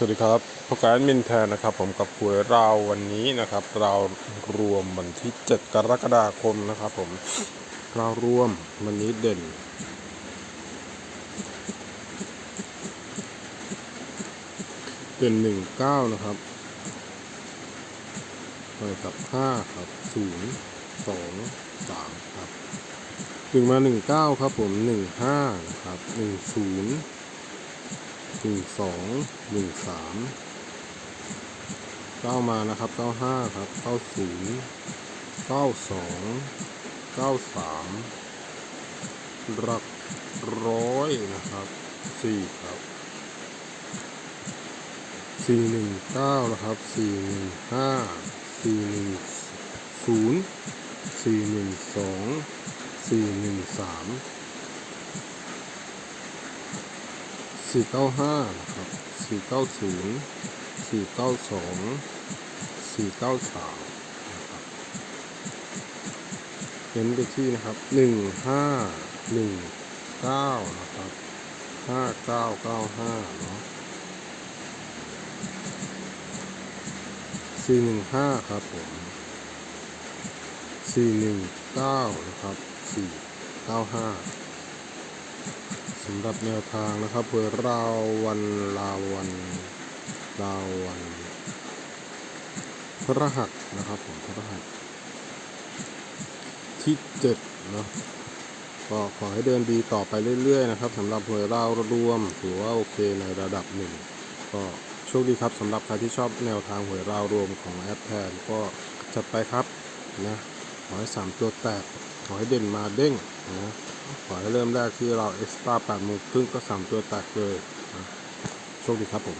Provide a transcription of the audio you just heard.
สวัสดีครับพบกับแอดมินแทนนะครับ ผมกับหวยเราววันนี้นะครับ เรารวมวันที่ 7 กรกฎาคมนะครับ ผมเรารวมวันนี้เด่น เด่นหนึ่งเก้านะครับไปกับห้าครับศูนย์สองสามครับหนึ่งมาหนึ่งเก้าครับผมหนึ่งห้านะครับหนึ่งศูนย์ หนึ่งสองหนึ่งสามเก้ามานะครับเก้าห้าครับเก้าศูนย์เก้าสองเก้าสามหลักร้อยนะครับสี่ครับสี่หนึ่งเก้านะครับสี่หนึ่งห้าสี่หนึ่งศูนย์สี่หนึ่งสองสี่หนึ่งสาม สี่เก้าห้านะครับสี่เก้าศูนย์สี่เก้าสองสี่เก้าสามนะครับเน้นไปที่นะครับหนึ่งห้าหนึ่งเก้านะครับห้าเก้าเก้าห้าเนาะสี่หนึ่งห้าครับผมสี่หนึ่งเก้านะครับสี่เก้าห้า สำหรับแนวทางนะครับเผื่อราวันลาวันลาวันพระรหัสนะครับผมพระรหัสที่เจ็ดเนาะก็ขอให้เดินดีต่อไปเรื่อยๆนะครับสำหรับเผื่อเรารวมถือว่าโอเคในระดับหนึ่งก็โชคดีครับสำหรับใครที่ชอบแนวทางหวยเรารวมของแอปแทนก็จัดไปครับนะขอให้สามตัวแตก ขอให้เด่นมาเด้งนะขอให้เริ่มแรกที่เราเอ็กซ์ตร้าแปดโมงครึ่งก็สามตัวแตกเลยนะโชคดีครับผม